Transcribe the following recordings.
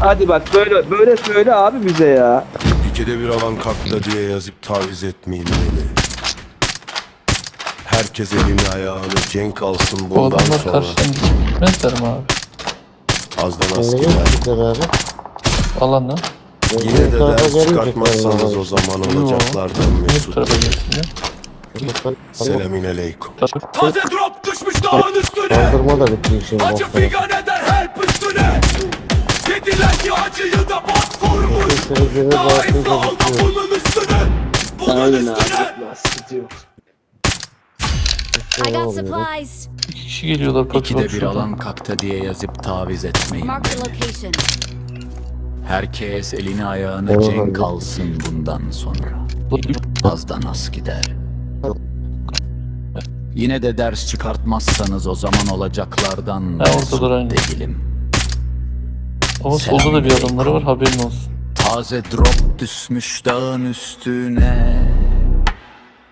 Hadi bak böyle böyle söyle abi bize ya. İkide bir alan kalktı diye yazıp taviz etmeyin beni. Herkes elini ayağını cenk alsın Bu bundan adamlar sonra. karşıdan geçip gitmezler mi abi? Azdan az Nereye gider. gittikler abi? Alan lan. Yine de ders çıkartmazsanız o zaman olacaklardan bu mesut. tarafa geçsinler? abi? Selamun aleyküm. Tabii. Taze drop düşmüş dağın üstüne Kaldırma da bitti işin Acı bokları. Dediler ki acıyı da vurmuş Daha iflah olma bunun üstüne Bunun üstüne. I got supplies. İki kişi geliyorlar. Bak, İkide bir alan kalktı diye yazıp taviz etmeyin. Mark the location. Herkes elini ayağını cenk alsın bundan sonra. Azdan az gider. Yine de ders çıkartmazsanız o zaman olacaklardan Ha, mesut aynı. değilim. Ama solda da bir adamları var haberin olsun. Taze drop düşmüş dağın üstüne.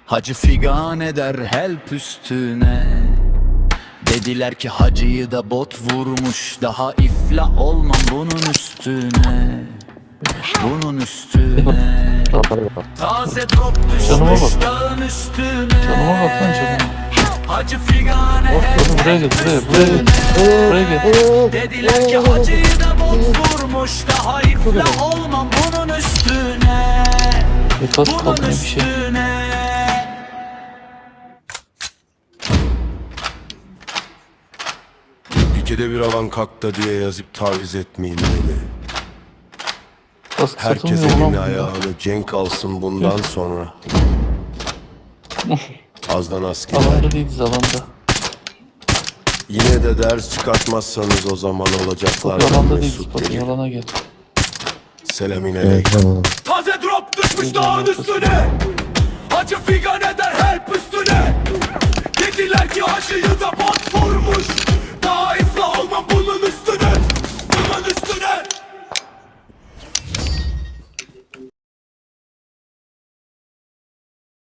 Hacı figan eder help üstüne. Dediler ki hacıyı da bot vurmuş Daha iflah olmam bunun üstüne. Bunun üstüne. Taze drop düşmüş dağın üstüne. Canıma bak lan canıma. Hacı figan eder buraya gel buraya buraya gel. Buraya gel. Dediler ki hacıyı da bot vurmuş Daha iflah olmam bunun üstüne Bir bas Bunun kalkın bir şey. İkide bir alan kalktı diye yazıp taviz etmeyin beni. Bas Herkes satılmıyor lan elini bunda. ayağını cenk alsın bundan sonra. Azdan az gider. Alanda değiliz alanda. Yine de ders çıkartmazsanız o zaman Bak olacaklardan alanda değiliz mesut bak değil. alana gel. Selamun Evet, aleyküm. tamam. Taze drop düşmüş dağın üstüne Acı figan